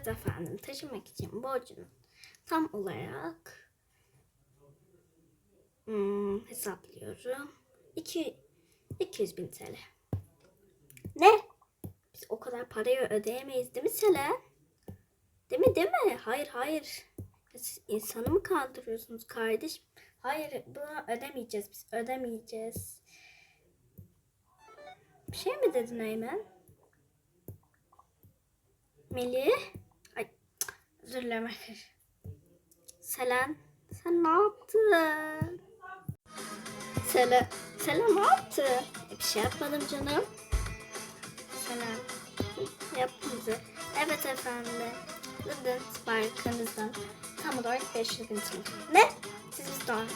Evet efendim taşımak için borcunun tam olarak hmm, hesaplıyorum. 2 200 bin TL. Ne? Biz o kadar parayı ödeyemeyiz değil mi Selen? Değil mi değil mi? Hayır hayır. Siz insanı mı kandırıyorsunuz kardeşim? Hayır bunu ödemeyeceğiz biz ödemeyeceğiz. Bir şey mi dedin Eymen? Melih? Özür arkadaşlar. Selen sen ne yaptın? Selen, Selen ne yaptı? E, bir şey yapmadım canım. Selen hı, yaptın bize. Evet efendim. London Spark'ınızdan tam olarak 500 bin TL. Ne? Siz bizden.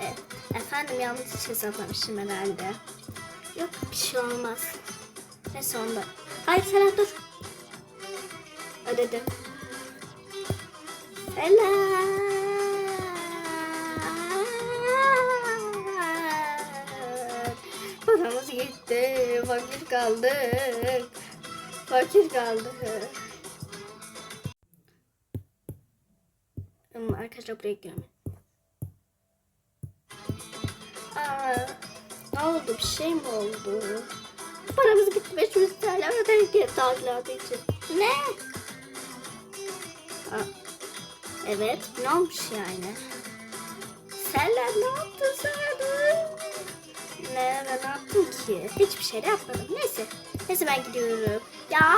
E, e, efendim yanlış hesaplamışım herhalde. Yok bir şey olmaz. Ne sonunda? Hayır Selen dur. Ödedim. Selam. Paramız gitti. Fakir kaldık. Fakir kaldık. Arkadaşlar buraya gidiyorum. Aa, ne oldu? Bir şey mi oldu? Paramız gitti. 500 TL ödedik tadilatı için. Ne? Aa, evet. Ne olmuş yani? Senler ne yaptın sen? Ne, ben ne yaptım ki? Hiçbir şey yapmadım. Neyse. Neyse ben gidiyorum. Ya.